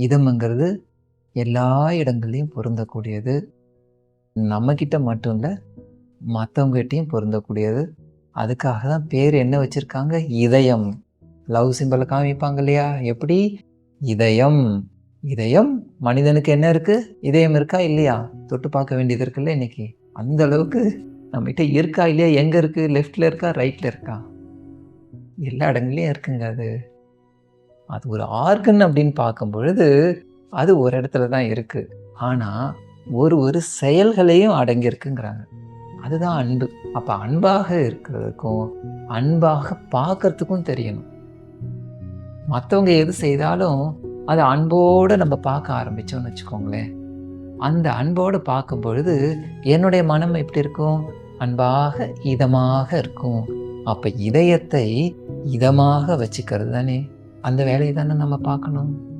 இதம்ங்கிறது எல்லா இடங்கள்லையும் பொருந்தக்கூடியது. நம்மக்கிட்ட மட்டும் இல்லை மற்றவங்ககிட்டையும் பொருந்தக்கூடியது. அதுக்காக தான் பேர் என்ன வச்சுருக்காங்க? இதயம். லவ் சிம்பிளை காமிப்பாங்க இல்லையா? எப்படி? இதயம். இதயம் மனிதனுக்கு என்ன இருக்குது இதயம் இருக்கா இல்லையா? தொட்டு பார்க்க வேண்டியது இருக்குல்ல இன்னைக்கு? அந்த அளவுக்கு நம்மகிட்ட இருக்கா இல்லையா? எங்கே இருக்குது லெஃப்டில் இருக்கா? ரைட்டில் இருக்கா? எல்லா இடங்கள்லையும் இருக்குங்க அது. அது ஒரு ஆர்கன் அப்படின்னு பார்க்கும் பொழுது அது ஒரு இடத்துல தான் இருக்குது ஆனால் ஒரு ஒரு செயல்களையும் அடங்கியிருக்குங்கிறாங்க. அதுதான் அன்பு. அப்போ அன்பாக இருக்கிறதுக்கும் அன்பாக பார்க்கறதுக்கும் தெரியணும். மற்றவங்க எது செய்தாலும் அதை அன்போடு நம்ம பார்க்க ஆரம்பித்தோம்னு வச்சுக்கோங்களேன். அந்த அன்போடு பார்க்கும் பொழுது என்னுடைய மனம் எப்படி இருக்கும்? அன்பாக இதமாக இருக்கும். அப்போ இதயத்தை இதமாக வச்சுக்கிறது தானே. அந்த வேலையை தானே நம்ம பார்க்கணும்.